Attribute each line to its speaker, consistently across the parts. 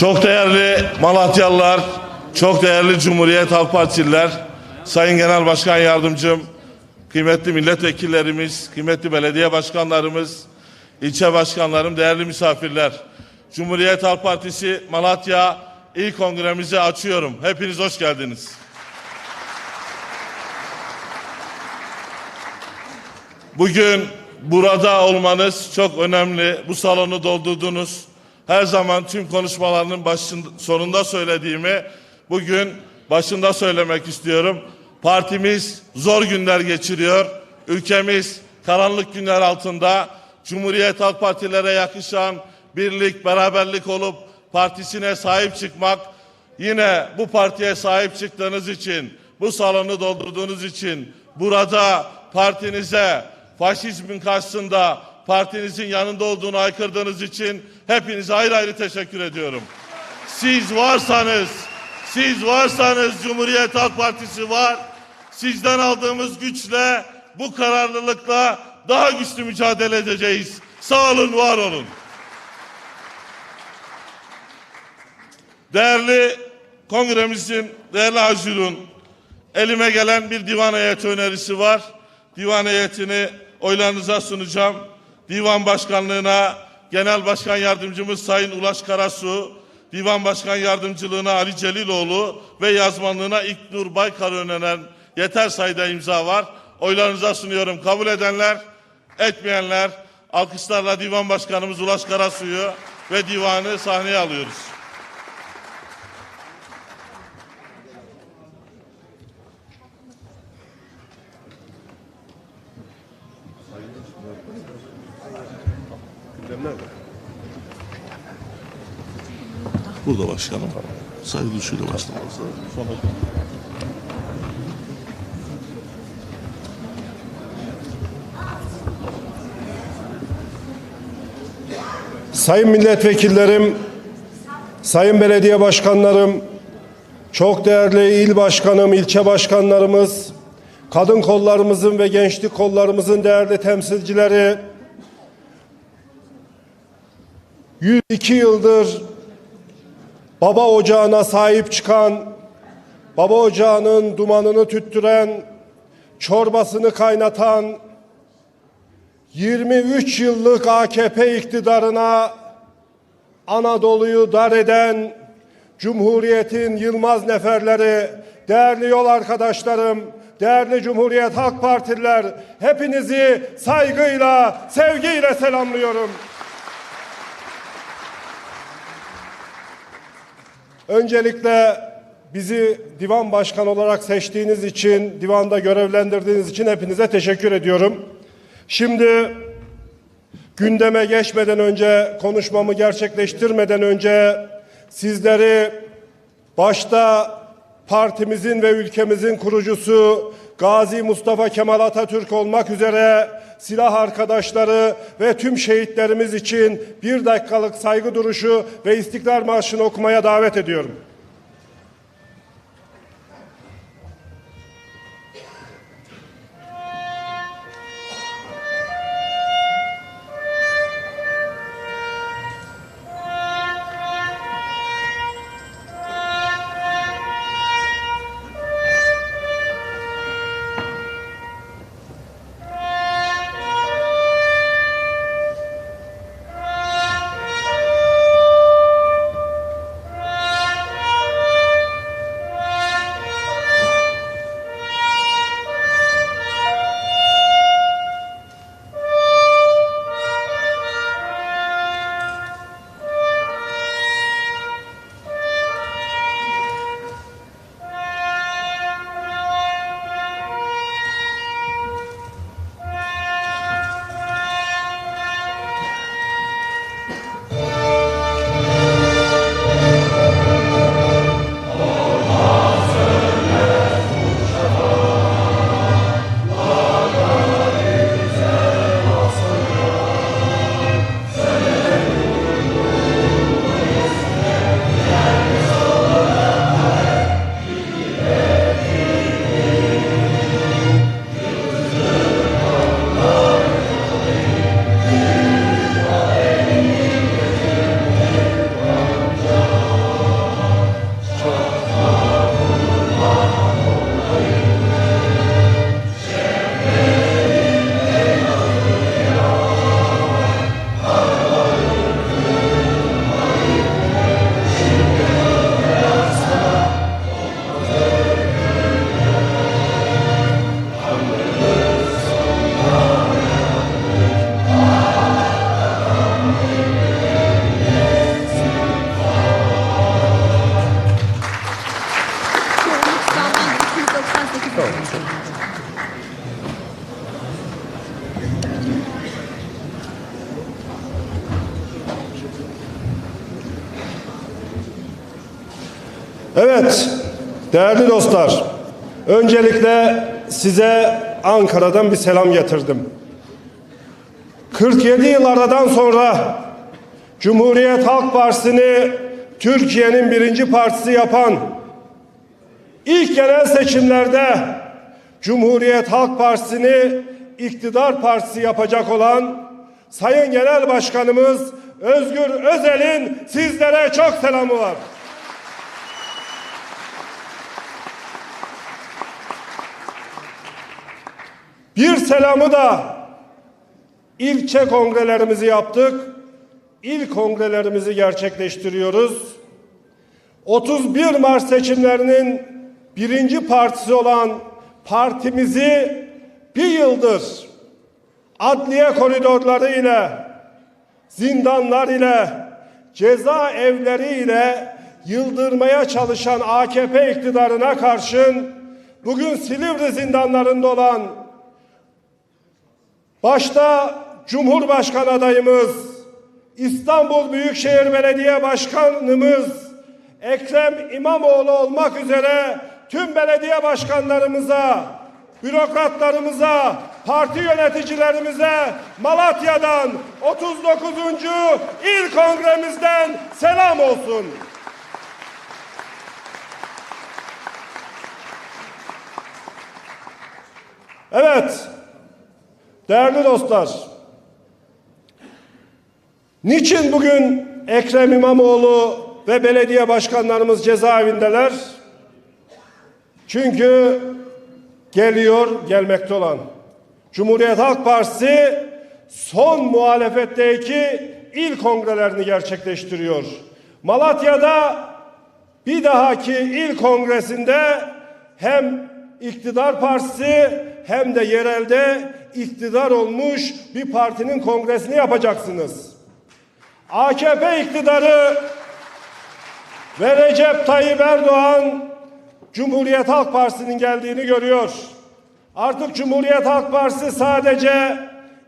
Speaker 1: Çok değerli Malatyalılar, çok değerli Cumhuriyet Halk Partililer, Sayın Genel Başkan Yardımcım, kıymetli milletvekillerimiz, kıymetli belediye başkanlarımız, ilçe başkanlarım, değerli misafirler. Cumhuriyet Halk Partisi Malatya İl Kongremizi açıyorum. Hepiniz hoş geldiniz. Bugün burada olmanız çok önemli. Bu salonu doldurdunuz. Her zaman tüm konuşmalarının başında, sonunda söylediğimi bugün başında söylemek istiyorum. Partimiz zor günler geçiriyor. Ülkemiz karanlık günler altında. Cumhuriyet Halk Partilere yakışan birlik, beraberlik olup partisine sahip çıkmak, yine bu partiye sahip çıktığınız için, bu salonu doldurduğunuz için, burada partinize, faşizmin karşısında partinizin yanında olduğunu aykırdığınız için hepinize ayrı ayrı teşekkür ediyorum. Siz varsanız, siz varsanız Cumhuriyet Halk Partisi var. Sizden aldığımız güçle, bu kararlılıkla daha güçlü mücadele edeceğiz. Sağ olun, var olun. Değerli kongremizin, değerli Hacırun, elime gelen bir divan heyeti önerisi var. Divan heyetini oylarınıza sunacağım. Divan başkanlığına Genel Başkan Yardımcımız Sayın Ulaş Karasu, Divan Başkan Yardımcılığına Ali Celiloğlu ve yazmanlığına İknur Baykar öneren yeter sayıda imza var. Oylarınıza sunuyorum. Kabul edenler, etmeyenler alkışlarla Divan Başkanımız Ulaş Karasu'yu ve divanı sahneye alıyoruz. Burada başkanım. Saygı duruşuyla başlamamız
Speaker 2: Sayın milletvekillerim, sayın belediye başkanlarım, çok değerli il başkanım, ilçe başkanlarımız, kadın kollarımızın ve gençlik kollarımızın değerli temsilcileri, 102 yıldır baba ocağına sahip çıkan, baba ocağının dumanını tüttüren, çorbasını kaynatan, 23 yıllık AKP iktidarına Anadolu'yu dar eden Cumhuriyet'in Yılmaz neferleri, değerli yol arkadaşlarım, değerli Cumhuriyet Halk Partililer, hepinizi saygıyla, sevgiyle selamlıyorum. Öncelikle bizi divan başkanı olarak seçtiğiniz için, divanda görevlendirdiğiniz için hepinize teşekkür ediyorum. Şimdi gündeme geçmeden önce, konuşmamı gerçekleştirmeden önce sizleri başta partimizin ve ülkemizin kurucusu Gazi Mustafa Kemal Atatürk olmak üzere silah arkadaşları ve tüm şehitlerimiz için bir dakikalık saygı duruşu ve İstiklal Marşı'nı okumaya davet ediyorum. Evet, değerli dostlar. Öncelikle size Ankara'dan bir selam getirdim. 47 yıl aradan sonra Cumhuriyet Halk Partisi'ni Türkiye'nin birinci partisi yapan ilk genel seçimlerde Cumhuriyet Halk Partisi'ni iktidar partisi yapacak olan Sayın Genel Başkanımız Özgür Özel'in sizlere çok selamı var. Bir selamı da ilçe kongrelerimizi yaptık. İl kongrelerimizi gerçekleştiriyoruz. 31 Mart seçimlerinin birinci partisi olan partimizi bir yıldır adliye koridorları ile, zindanlar ile, cezaevleri ile yıldırmaya çalışan AKP iktidarına karşın bugün Silivri zindanlarında olan Başta Cumhurbaşkanı adayımız, İstanbul Büyükşehir Belediye Başkanımız Ekrem İmamoğlu olmak üzere tüm belediye başkanlarımıza, bürokratlarımıza, parti yöneticilerimize Malatya'dan 39. İl Kongremizden selam olsun. Evet, Değerli dostlar, niçin bugün Ekrem İmamoğlu ve belediye başkanlarımız cezaevindeler? Çünkü geliyor gelmekte olan Cumhuriyet Halk Partisi son muhalefetteki il kongrelerini gerçekleştiriyor. Malatya'da bir dahaki il kongresinde hem iktidar partisi hem de yerelde iktidar olmuş bir partinin kongresini yapacaksınız. AKP iktidarı ve Recep Tayyip Erdoğan Cumhuriyet Halk Partisi'nin geldiğini görüyor. Artık Cumhuriyet Halk Partisi sadece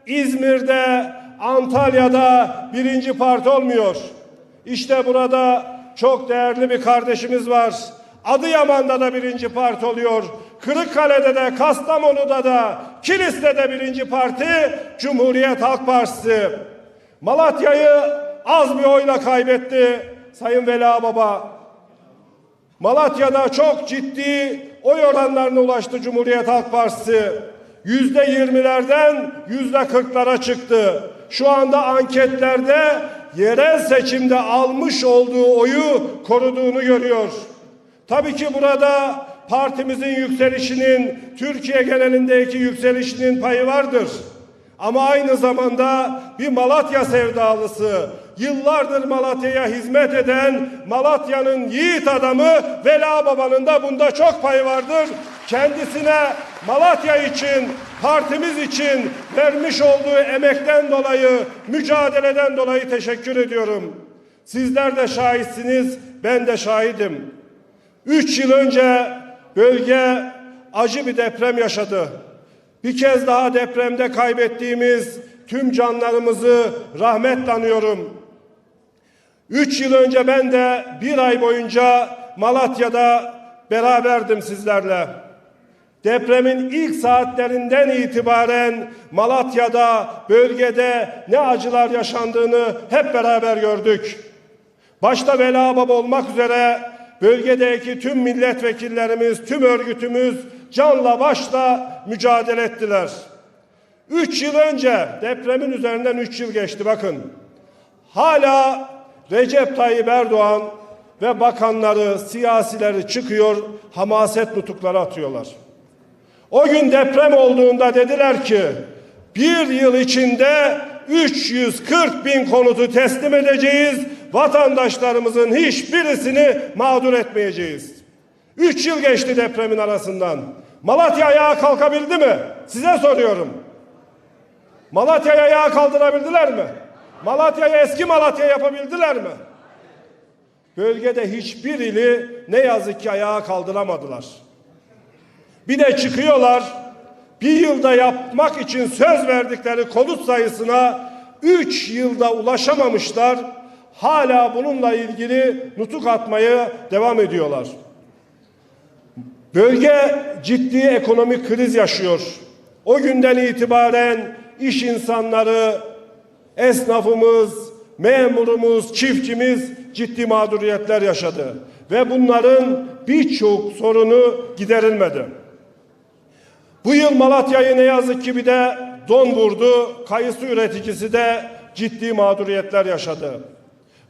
Speaker 2: İzmir'de, Antalya'da birinci parti olmuyor. İşte burada çok değerli bir kardeşimiz var. Adıyaman'da da birinci parti oluyor. Kırıkkale'de de, Kastamonu'da da, Kilis'te birinci parti Cumhuriyet Halk Partisi. Malatya'yı az bir oyla kaybetti Sayın Vela Baba. Malatya'da çok ciddi oy oranlarına ulaştı Cumhuriyet Halk Partisi. Yüzde yirmilerden yüzde kırklara çıktı. Şu anda anketlerde yerel seçimde almış olduğu oyu koruduğunu görüyor. Tabii ki burada partimizin yükselişinin, Türkiye genelindeki yükselişinin payı vardır. Ama aynı zamanda bir Malatya sevdalısı, yıllardır Malatya'ya hizmet eden Malatya'nın yiğit adamı Vela Baba'nın da bunda çok payı vardır. Kendisine Malatya için, partimiz için vermiş olduğu emekten dolayı, mücadeleden dolayı teşekkür ediyorum. Sizler de şahitsiniz, ben de şahidim. Üç yıl önce bölge acı bir deprem yaşadı. Bir kez daha depremde kaybettiğimiz tüm canlarımızı rahmetle anıyorum. Üç yıl önce ben de bir ay boyunca Malatya'da beraberdim sizlerle. Depremin ilk saatlerinden itibaren Malatya'da, bölgede ne acılar yaşandığını hep beraber gördük. Başta Baba olmak üzere bölgedeki tüm milletvekillerimiz, tüm örgütümüz canla başla mücadele ettiler. Üç yıl önce depremin üzerinden üç yıl geçti bakın. Hala Recep Tayyip Erdoğan ve bakanları, siyasileri çıkıyor, hamaset nutukları atıyorlar. O gün deprem olduğunda dediler ki bir yıl içinde 340 bin konutu teslim edeceğiz. Vatandaşlarımızın hiçbirisini mağdur etmeyeceğiz. Üç yıl geçti depremin arasından. Malatya ayağa kalkabildi mi? Size soruyorum. Malatya'yı ayağa kaldırabildiler mi? Malatya'yı eski Malatya yapabildiler mi? Bölgede hiçbir ili ne yazık ki ayağa kaldıramadılar. Bir de çıkıyorlar bir yılda yapmak için söz verdikleri konut sayısına üç yılda ulaşamamışlar. hala bununla ilgili nutuk atmayı devam ediyorlar. Bölge ciddi ekonomik kriz yaşıyor. O günden itibaren iş insanları, esnafımız, memurumuz, çiftçimiz ciddi mağduriyetler yaşadı. Ve bunların birçok sorunu giderilmedi. Bu yıl Malatya'yı ne yazık ki bir de don vurdu. Kayısı üreticisi de ciddi mağduriyetler yaşadı.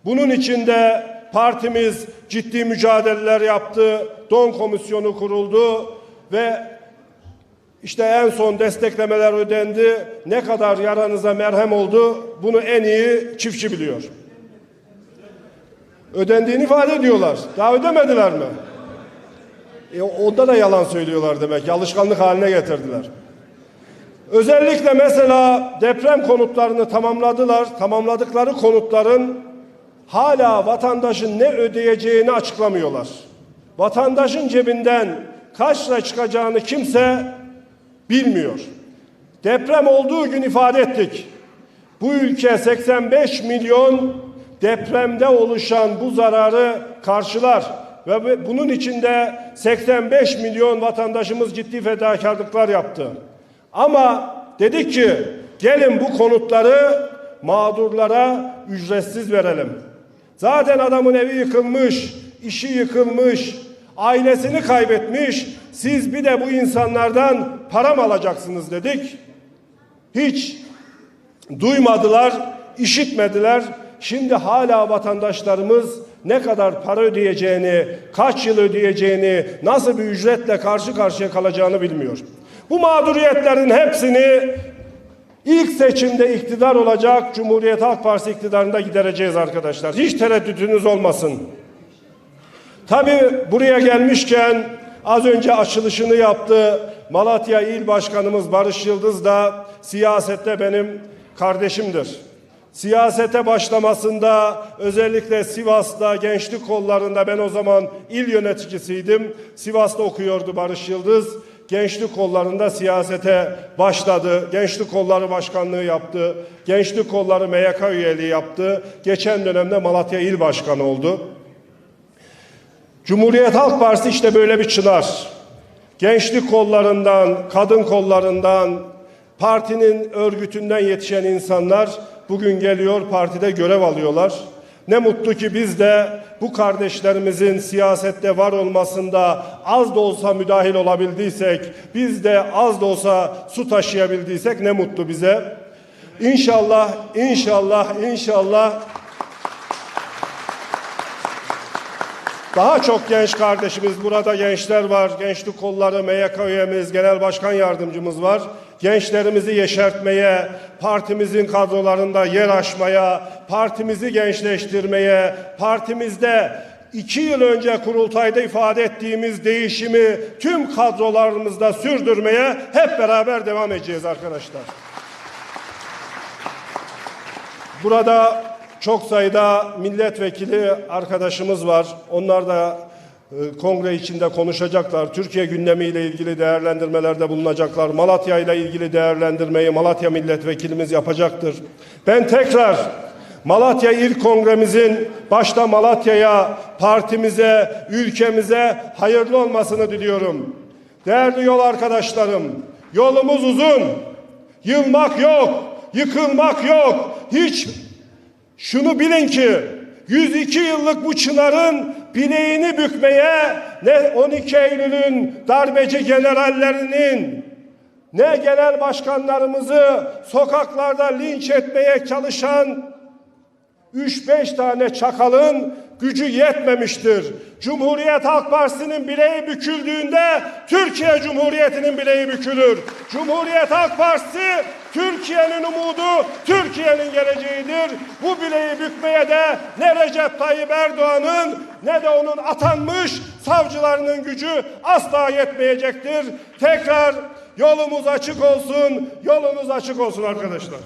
Speaker 2: Bunun için de partimiz ciddi mücadeleler yaptı. Don komisyonu kuruldu ve işte en son desteklemeler ödendi. Ne kadar yaranıza merhem oldu bunu en iyi çiftçi biliyor. Ödendiğini ifade ediyorlar. Daha ödemediler mi? E, onda da yalan söylüyorlar demek ki. Alışkanlık haline getirdiler. Özellikle mesela deprem konutlarını tamamladılar. Tamamladıkları konutların hala vatandaşın ne ödeyeceğini açıklamıyorlar. Vatandaşın cebinden kaç lira çıkacağını kimse bilmiyor. Deprem olduğu gün ifade ettik. Bu ülke 85 milyon depremde oluşan bu zararı karşılar ve bunun içinde 85 milyon vatandaşımız ciddi fedakarlıklar yaptı. Ama dedik ki gelin bu konutları mağdurlara ücretsiz verelim. Zaten adamın evi yıkılmış, işi yıkılmış, ailesini kaybetmiş. Siz bir de bu insanlardan para mı alacaksınız dedik. Hiç duymadılar, işitmediler. Şimdi hala vatandaşlarımız ne kadar para ödeyeceğini, kaç yıl ödeyeceğini, nasıl bir ücretle karşı karşıya kalacağını bilmiyor. Bu mağduriyetlerin hepsini ilk seçimde iktidar olacak Cumhuriyet Halk Partisi iktidarında gidereceğiz arkadaşlar. Hiç tereddütünüz olmasın. Tabii buraya gelmişken az önce açılışını yaptı Malatya İl Başkanımız Barış Yıldız da siyasette benim kardeşimdir. Siyasete başlamasında özellikle Sivas'ta gençlik kollarında ben o zaman il yöneticisiydim. Sivas'ta okuyordu Barış Yıldız. Gençlik kollarında siyasete başladı. Gençlik kolları başkanlığı yaptı. Gençlik kolları MYK üyeliği yaptı. Geçen dönemde Malatya İl Başkanı oldu. Cumhuriyet Halk Partisi işte böyle bir çınar. Gençlik kollarından, kadın kollarından, partinin örgütünden yetişen insanlar bugün geliyor partide görev alıyorlar. Ne mutlu ki biz de bu kardeşlerimizin siyasette var olmasında az da olsa müdahil olabildiysek, biz de az da olsa su taşıyabildiysek ne mutlu bize. İnşallah, inşallah, inşallah Daha çok genç kardeşimiz burada gençler var. Gençlik kolları, MYK üyemiz, genel başkan yardımcımız var. Gençlerimizi yeşertmeye, partimizin kadrolarında yer açmaya, partimizi gençleştirmeye, partimizde iki yıl önce kurultayda ifade ettiğimiz değişimi tüm kadrolarımızda sürdürmeye hep beraber devam edeceğiz arkadaşlar. Burada çok sayıda milletvekili arkadaşımız var. Onlar da kongre içinde konuşacaklar. Türkiye gündemiyle ilgili değerlendirmelerde bulunacaklar. Malatya ile ilgili değerlendirmeyi Malatya milletvekilimiz yapacaktır. Ben tekrar Malatya İl Kongremizin başta Malatya'ya, partimize, ülkemize hayırlı olmasını diliyorum. Değerli yol arkadaşlarım, yolumuz uzun. Yılmak yok, yıkılmak yok. Hiç şunu bilin ki 102 yıllık bu çınarın bileğini bükmeye ne 12 Eylül'ün darbeci generallerinin ne genel başkanlarımızı sokaklarda linç etmeye çalışan 3-5 tane çakalın gücü yetmemiştir. Cumhuriyet Halk Partisi'nin bileği büküldüğünde Türkiye Cumhuriyeti'nin bileği bükülür. Cumhuriyet Halk Partisi Türkiye'nin umudu, Türkiye'nin geleceğidir. Bu bileği bükmeye de ne Recep Tayyip Erdoğan'ın ne de onun atanmış savcılarının gücü asla yetmeyecektir. Tekrar yolumuz açık olsun, yolunuz açık olsun arkadaşlar.